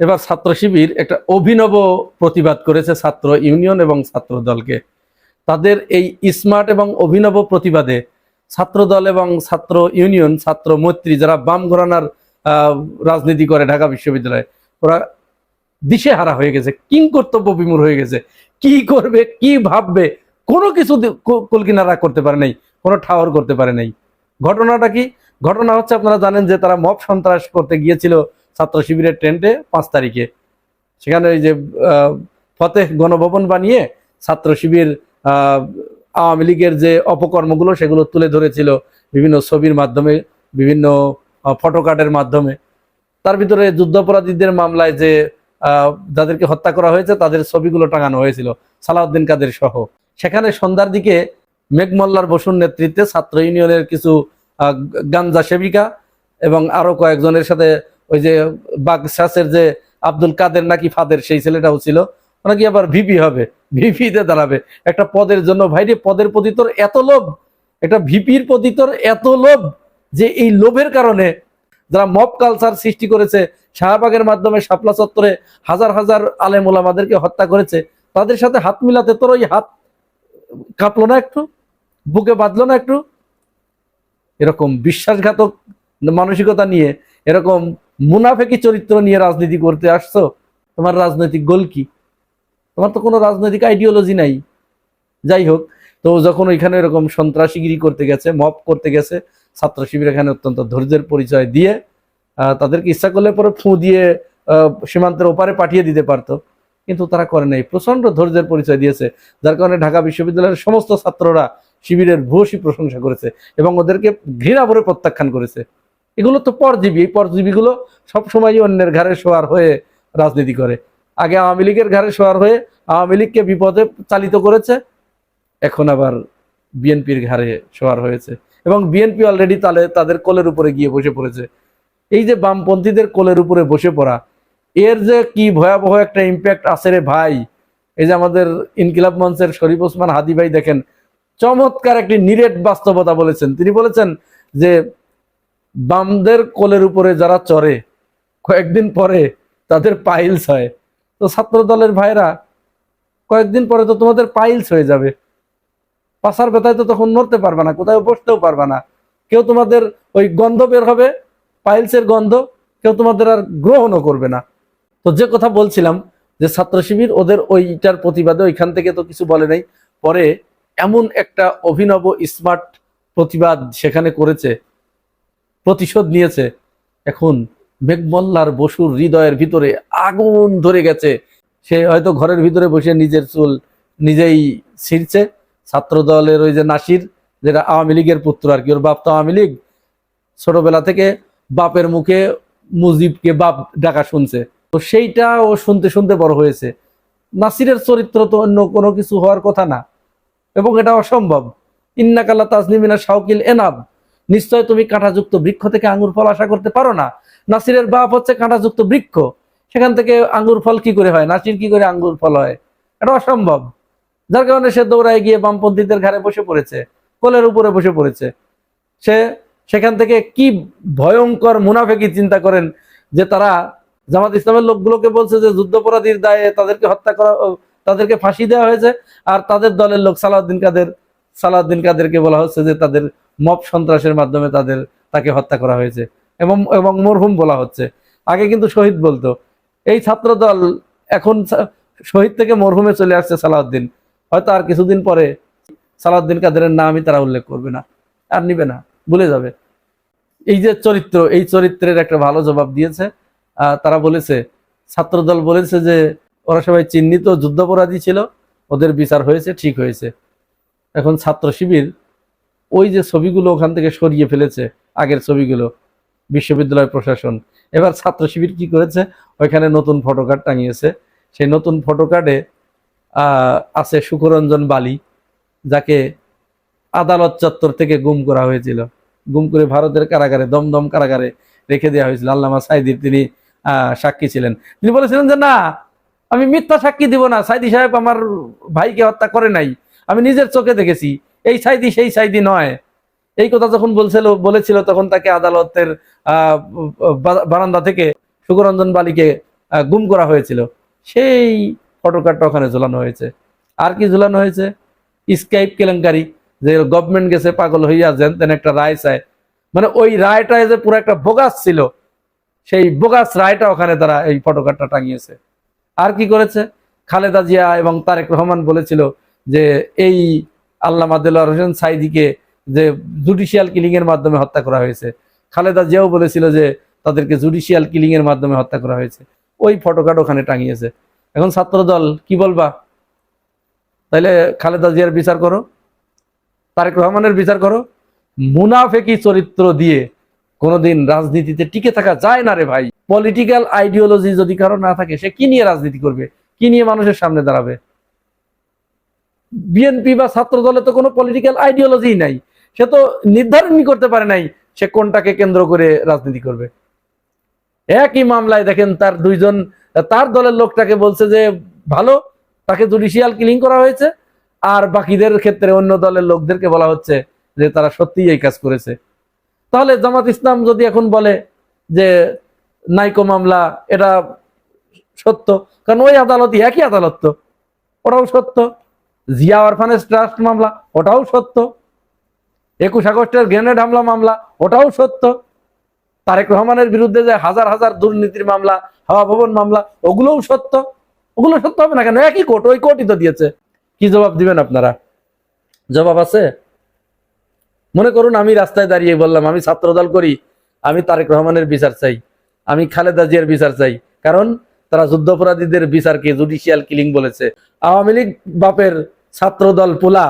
এবার ছাত্র শিবির একটা অভিনব প্রতিবাদ করেছে ছাত্র ইউনিয়ন এবং ছাত্র দলকে। তাদের এই স্মার্ট এবং অভিনব প্রতিবাদে ছাত্র দল এবং ছাত্র ইউনিয়ন, ছাত্র মৈত্রী যারা বাম ঘরানার রাজনীতি করে ঢাকা বিশ্ববিদ্যালয়ে, ওরা দিশে হারা হয়ে গেছে, কিং কর্তব্য বিমূর হয়ে গেছে। কি করবে, কি ভাববে, কোনো কিছু কুলকিনারা করতে পারে নাই, কোনো ঠাওর করতে পারে নাই। ঘটনাটা কি? ঘটনা হচ্ছে আপনারা জানেন যে তারা মব সন্ত্রাস করতে গিয়েছিল ছাত্র শিবিরের টেন্টে পাঁচ তারিখে। সেখানে ওই যে ফতেহ গণভবন বানিয়ে ছাত্র শিবির আওয়ামী লীগের যে অপকর্মগুলো সেগুলো তুলে ধরেছিল বিভিন্ন ছবির মাধ্যমে, বিভিন্ন ফটোকার্ডের মাধ্যমে। তার ভিতরে যুদ্ধাপরাধীদের মামলায় যে যাদেরকে হত্যা করা হয়েছে তাদের ছবিগুলো টাঙানো হয়েছিল, সালাউদ্দিন কাদের সহ। সেখানে সন্ধ্যার দিকে মেঘমল্লার বসুর নেতৃত্বে ছাত্র ইউনিয়নের কিছু গাঞ্জা সেবিকা এবং আরও কয়েকজনের সাথে ওই যে বাগশাসের যে আব্দুল কাদের নাকি ফাদের, সেই ছেলেটাও ছিল। নাকি আবার ভিপি হবে। ভিপিতে দাঁড়াবে। একটা পদের জন্য ভাইরে পদের প্রতি তোর এত লোভ। একটা ভিপির প্রতি তোর এত লোভ যে এই লোভের কারণে যারা মব কালচার সৃষ্টি করেছে, শাহবাগের মাধ্যমে শাপলা চত্বরে হাজার হাজার আলেম ওলামাদেরকে হত্যা করেছে, তাদের সাথে হাত মিলাতে তোর ওই হাত কাঁপলো না একটু? বুকে বাঁধলো না একটু? এরকম বিশ্বাসঘাতক মানসিকতা নিয়ে এরকম মুনাফেকি চরিত্র নিয়ে রাজনীতি করতে আসছো? তোমার রাজনৈতিক গোল কি? তোমার তো কোনো রাজনৈতিক আইডিওলজি নাই। যাই হোক, তো যখন ওইখানে এরকম সন্ত্রাসীগিরি করতে গেছে মপ করতে গেছে, ছাত্র শিবির এখানে অত্যন্ত ধৈর্যের পরিচয় দিয়ে তাদেরকে ইচ্ছা করলে পরে ফু দিয়ে সীমান্তের ওপারে পাঠিয়ে দিতে পারতো। কিন্তু তারা করে নাই। প্রচণ্ড ধৈর্যের পরিচয় দিয়েছে। যার কারণে ঢাকা বিশ্ববিদ্যালয়ের সমস্ত ছাত্ররা শিবিরের ভূয়সী প্রশংসা করেছে এবং ওদেরকে ঘৃণা ভরে প্রত্যাখ্যান করেছে। এগুলো তো পরজীবী, এই পরজীবীগুলো সবসময় অন্যের ঘাড়ে শোয়ার হয়ে রাজনীতি করে। আগে আওয়ামী লীগের ঘাড়ে শোয়ার হয়ে আওয়ামী লীগকে বিপদে চালিত করেছে, এখন আবার বিএনপির ঘাড়ে শোয়ার হয়েছে। এবং বিএনপি অলরেডি তালে, তাদের কোলের উপরে গিয়ে বসে পড়েছে। এই যে বামপন্থীদের কোলের উপরে বসে পড়া, এর যে কি ভয়াবহ একটা ইম্প্যাক্ট আছে রে ভাই? এই যে আমাদের ইনকিলাব মঞ্চের শরীফ ওসমান হাদি ভাই দেখেন, চমৎকার একটি নিরেট বাস্তবতা বলেছেন। তিনি বলেছেন যে বামদের কোলের উপরে যারা চড়ে, কয়েকদিন পরে তাদের পাইলস হয়। তো ছাত্র দলের ভাইরা কয়েকদিন পরে তো তোমাদের পাইলস হয়ে যাবে। পাশার ব্যথায় তো তখন নড়তে পারবে না কোথাও বসতেও পারবে না। কেউ তোমাদের ওই গন্ধ বের হবে পাইলসের গন্ধ, কেউ তোমাদের আর গ্রহণও করবে না। তো যে কথা বলছিলাম, যে ছাত্র শিবির, ওদের ওইটার প্রতিবাদে ওইখান থেকে তো কিছু বলে নাই। পরে এমন একটা অভিনব স্মার্ট প্রতিবাদ সেখানে করেছে প্রতিশোধ নিয়েছে। এখন মেঘমল্লার বসুর হৃদয়ের ভিতরে আগুন ধরে গেছে। সে হয়তো ঘরের ভিতরে বসে নিজের চুল নিজেই ছিঁড়ছে। ছাত্র দলের ওই যে নাসির, যেটা আওয়ামী লীগের পুত্র আর কি, ওর বাপ তো আওয়ামী লীগ, ছোটবেলা থেকে বাপের মুখে মুজিবকে বাপ ডাকা শুনছে। তো সেইটা ও শুনতে শুনতে বড় হয়েছে। নাসিরের চরিত্র তো অন্য কোনো কিছু হওয়ার কথা না। এবং এটা অসম্ভব। ইন্নাকাল্লা তাজনিমিনা শাওকিল এনাব। নিশ্চয় তুমি কাঁটাযুক্ত বৃক্ষ থেকে আঙ্গুর ফল আশা করতে পারো না। নাসিরের বাপ হচ্ছে কাঁটাযুক্ত বৃক্ষ। সেখান থেকে আঙ্গুর ফল কি করে হয়? নাসির কি করে আঙ্গুর ফল হয়? এটা অসম্ভব। যার কারণে সে দৌড়ায় গিয়ে বামপন্থীদের ঘাড়ে বসে পড়েছে, কোলের উপরে বসে পড়েছে। সে সেখান থেকে কি ভয়ঙ্কর মুনাফেকি চিন্তা করেন যে তারা জামাত ইসলামের লোকগুলোকে বলছে যে যুদ্ধপরাধীর দায়ে তাদেরকে হত্যা করা, তাদেরকে ফাঁসি দেওয়া হয়েছে। আর তাদের দলের লোক সালাউদ্দিন কাদের, সালাউদ্দিন কাদেরকে বলা হচ্ছে যে তাদের মব সন্ত্রাসের মাধ্যমে তাদের, তাকে হত্যা করা হয়েছে। এবং এবং মরহুম বলা হচ্ছে। আগে কিন্তু শহীদ বলতো, এই ছাত্র দল এখন শহীদ থেকে মরহুমে চলে আসছে সালাউদ্দিন। হয়তো আর কিছুদিন পরে সালাউদ্দিন কাদেরের নামই তারা উল্লেখ করবে না। আর নিবে না, ভুলে যাবে। এই যে চরিত্র, এই চরিত্রের একটা ভালো জবাব দিয়েছে। তারা বলেছে, ছাত্রদল বলেছে যে, ওরা সবাই চিহ্নিত যুদ্ধাপরাধী ছিল, ওদের বিচার হয়েছে, ঠিক হয়েছে। এখন ছাত্র শিবির ওই যে ছবিগুলো ওখান থেকে সরিয়ে ফেলেছে, আগের ছবিগুলো, বিশ্ববিদ্যালয় প্রশাসন। এবার ছাত্র শিবির কি করেছে? ওইখানে নতুন ফটোকার্ড টাঙিয়েছে। সেই নতুন ফটোকার্ডে আছে সুখরঞ্জন বালি, যাকে আদালত চত্বর থেকে গুম করা হয়েছিল। গুম করে ভারতের কারাগারে, দমদম কারাগারে রেখে দেওয়া হয়েছিল। আল্লামা সাইদির তিনি সাক্ষী ছিলেন। তিনি বলেছিলেন যে, না, আমি মিথ্যা সাক্ষী দিব না। সাইদি সাহেব আমার ভাইকে হত্যা করে নাই। আমি নিজের চোখে দেখেছি। এই সাইদি, সেই সাইদি নয়। এই কথা যখন বলছিল, বলেছিল তখন তাকে আদালতের বারান্দা থেকে সুকরঞ্জন বালিকে গুম করা হয়েছিল। সেই ফটোকার্ডটা ওখানে ঝুলানো হয়েছে। আর কি ঝুলানো হয়েছে? স্কাইপ কেলেঙ্কারি, যে গভর্নমেন্ট গেছে, পাগল হইয়া যেন তেন একটা রায় চায়। মানে ওই রায়টা যে পুরো একটা বোগাস ছিল, সেই বোগাস রায়টা ওখানে তারা এই ফটোকার্ডটা টাঙিয়েছে। আর কি করেছে? খালেদা জিয়া এবং তারেক রহমান বলেছিল যে এই আল্লামা দেলোয়ার হোসেন সাইদিকে যে জুডিশিয়াল কিলিং এর মাধ্যমে হত্যা করা হয়েছে। খালেদা জিয়াও বলেছিল যে তাদেরকে জুডিশিয়াল কিলিং এর মাধ্যমে হত্যা করা হয়েছে। ওই ফটোকার্ড ওখানে টাঙিয়েছে। এখন ছাত্রদল, কি বলবা? তাইলে খালেদা জিয়ার বিচার করো। তারেক রহমানের বিচার করো। মুনাফেকি চরিত্র দিয়ে কোনোদিন রাজনীতিতে টিকে থাকা যায় না রে ভাই। পলিটিক্যাল আইডিওলজি যদি কারও না থাকে, সে কি নিয়ে রাজনীতি করবে? কি নিয়ে মানুষের সামনে দাঁড়াবে? বিএনপি বা ছাত্র দলে তো কোনো পলিটিক্যাল আইডিওলজি নাই। সে তো নির্ধারণই করতে পারে নাই সে কোনটাকে কেন্দ্র করে রাজনীতি করবে। একই মামলায় দেখেন তার দুইজন, তার দলের লোকটাকে বলছে যে ভালো, তাকে জুডিশিয়াল কিলিং করা হয়েছে, আর বাকিদের ক্ষেত্রে অন্য দলের লোকদেরকে বলা হচ্ছে যে তারা সত্যিই এই কাজ করেছে। তাহলে জামাত ইসলাম যদি এখন বলে যে নাইকো মামলা, এটা সত্য, কারণ ওই আদালতই একই আদালত তো, ওটাও সত্য। জিয়া অরফানেজ ট্রাস্ট মামলা, ওটাও সত্য। একুশ আগস্টের গ্রেনেড হামলা মামলা, ওটাও সত্য। তারেক রহমানের বিরুদ্ধে যে হাজার হাজার দুর্নীতির মামলা, হাওয়া ভবন মামলা, ওগুলোও সত্য। ওগুলো সত্য হবে না কেন? একই কোর্ট, ওই কোর্টই তো দিয়েছে। কি জবাব দিবেন আপনারা? জবাব আছে? মনে করুন, আমি রাস্তায় দাঁড়িয়ে বললাম, আমি ছাত্রদল করি, আমি তারেক রহমানের বিচার চাই, আমি খালেদা জিয়ার বিচার চাই। কারণ তারা যুদ্ধাপরাধীদের বিচারকে জুডিশিয়াল কিলিং বলেছে। আওয়ামী লীগ বাপের ছাত্রদল পোলা,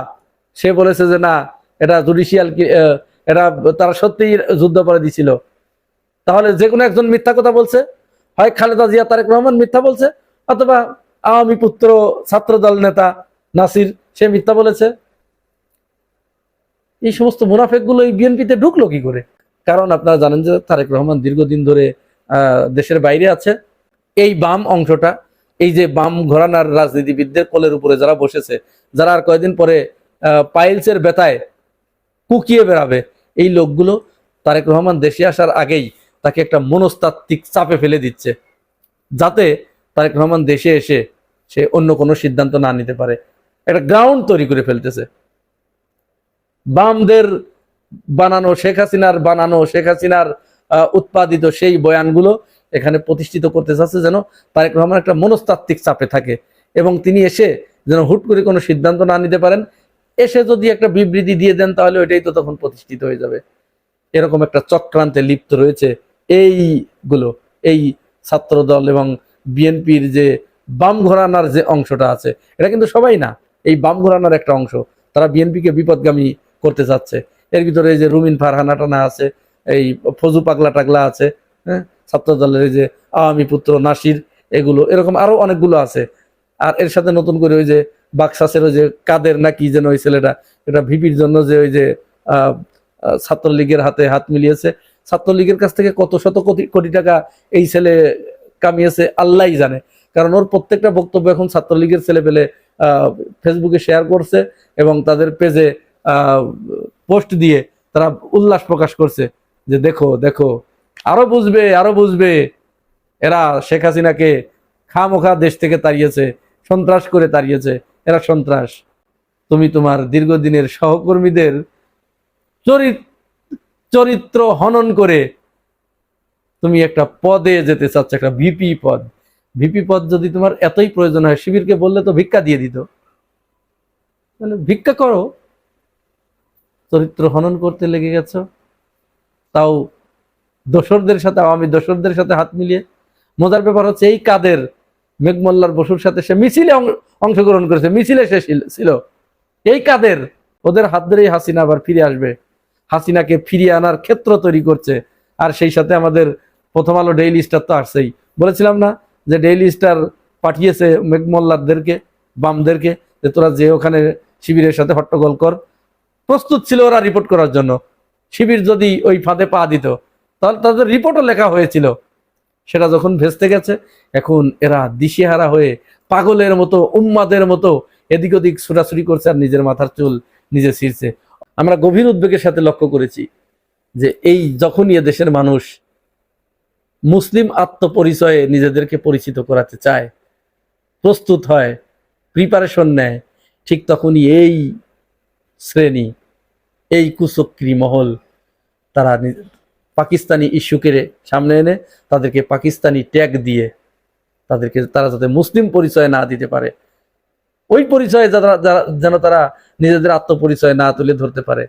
সে বলেছে যে না, এটা জুডিশিয়াল এটা তারা সত্যিই যুদ্ধ করে ছিল তাহলে যে কোনো একজন মিথ্যা কথা বলছে, হয় খালেদা জিয়া, তারেক রহমান মিথ্যা বলছে, অথবা আওয়ামী পুত্র ছাত্রদল নেতা নাসির, সে মিথ্যা বলেছে। এই সমস্ত মুনাফেকগুলো এই বিএনপিতে ঢুকলো কি করে? কারণ আপনারা জানেন যে তারেক রহমান দীর্ঘদিন ধরে দেশের বাইরে আছে। এই বাম অংশটা এই যে বাম ঘরানার রাজনীতিবিদদের কোলের উপরে যারা বসেছে, যারা আর কয়েকদিন পরে পাইলসের বেতায় কুকিয়ে বেড়াবে, এই লোকগুলো তারেক রহমান দেশে আসার আগেই তাকে একটা মনস্তাত্ত্বিক চাপে ফেলে দিচ্ছে, যাতে তারেক রহমান দেশে এসে সে অন্য কোনো সিদ্ধান্ত না নিতে পারে। একটা গ্রাউন্ড তৈরি করে ফেলতেছে। বামদের বানানো, শেখ হাসিনার বানানো, শেখ হাসিনার উৎপাদিত সেই বয়ানগুলো এখানে প্রতিষ্ঠিত করতে চাচ্ছে যেন তারেক রহমান একটা মনস্তাত্ত্বিক চাপে থাকে এবং তিনি এসে যেন হুট করে কোনো সিদ্ধান্ত না নিতে পারেন। এসে যদি একটা বিবৃতি দিয়ে দেন তাহলে ওইটাই তো তখন প্রতিষ্ঠিত হয়ে যাবে। এরকম একটা চক্রান্তে লিপ্ত রয়েছে এইগুলো, এই ছাত্রদল এবং বিএনপির যে বাম ঘোরানার যে অংশটা আছে, এটা কিন্তু সবাই না, এই বাম ঘোরানার একটা অংশ। তারা বিএনপিকে বিপদগামী করতে চাচ্ছে। এর ভিতরে এই যে রুমিন ফারহানা টানা আছে, এই ফজু পাগলা টাগলা আছে হ্যাঁ? ছাত্র দলের এই যে আওয়ামী পুত্র, নাসির, এগুলো, এরকম আরও অনেকগুলো আছে। আর এর সাথে নতুন করে ওই যে বাক্সাসের ওই যে কাদের নাকি যেন ওই ছেলেটা, এটা ভিপির জন্য যে ওই যে ছাত্রলীগের হাতে হাত মিলিয়েছে। ছাত্রলীগের কাছ থেকে কত শত কোটি কোটি টাকা এই ছেলে কামিয়েছে, আল্লাহই জানে। কারণ ওর প্রত্যেকটা বক্তব্য এখন ছাত্রলীগের ছেলে পেলে ফেসবুকে শেয়ার করছে এবং তাদের পেজে পোস্ট দিয়ে তারা উল্লাস প্রকাশ করছে যে দেখো দেখো আরও বুঝবে আরও বুঝবে। এরা শেখ হাসিনাকে খামোখা দেশ থেকে তাড়িয়েছে, সন্ত্রাস করে তাড়িয়েছে। এরা সন্ত্রাস। তুমি তোমার দীর্ঘদিনের সহকর্মীদের চরিত চরিত্র হনন করে তুমি একটা পদে যেতে চাচ্ছ, একটা ভিপি পদ। ভিপি পদ যদি তোমার এতই প্রয়োজন হয়, শিবিরকে বললে তো ভিক্ষা দিয়ে দিত। মানে ভিক্ষা করো। চরিত্র হনন করতে লেগে গেছো। তাও দোসরদের সাথে, আওয়ামী দোসরদের সাথে হাত মিলিয়ে। মজার ব্যাপার হচ্ছে এই কাদের মেঘমল্লার বসুর সাথে সে মিছিলে অংশগ্রহণ করেছে, মিছিলে সে ছিল- এই কাদের? ওদের হাত ধরেই হাসিনা আবার ফিরে আসবে। হাসিনাকে ফিরিয়ে আনার ক্ষেত্র তৈরি করছে। আর সেই সাথে আমাদের প্রথম আলো ডেইলি স্টার তো আসছেই বলেছিলাম না যে ডেইলি স্টার পাঠিয়েছে মেঘমল্লারদেরকে, বামদেরকে, যে তোরা যে ওখানে শিবিরের সাথে হট্টগোল কর। প্রস্তুত ছিল ওরা রিপোর্ট করার জন্য। শিবির যদি ওই ফাঁদে পা দিত তাহলে তাদের রিপোর্টও লেখা হয়েছিল। সেটা যখন ভেস্তে গেছে, এখন এরা দিশেহারা হয়ে পাগলের মতো, উম্মাদের মতো এদিক ওদিক ছুটাছুটি করছে আর নিজের মাথার চুল নিজে ছিঁড়ছে। আমরা গভীর উদ্বেগের সাথে লক্ষ্য করেছি যে এই যখনই দেশের মানুষ মুসলিম আত্মপরিচয়ে নিজেদেরকে পরিচিত করাতে চায়, প্রস্তুত হয় প্রিপারেশন নেয়, ঠিক তখনই এই শ্রেণি, এই কুচক্রী মহল তারা পাকিস্তানি ইস্যুকে সামনে এনে তাদেরকে পাকিস্তানি ট্যাগ দিয়ে তাদেরকে তারা যাতে মুসলিম পরিচয় না দিতে পারে। ওই পরিচয়ে যারা যেন তারা নিজেদের আত্মপরিচয় না তুলে ধরতে পারে।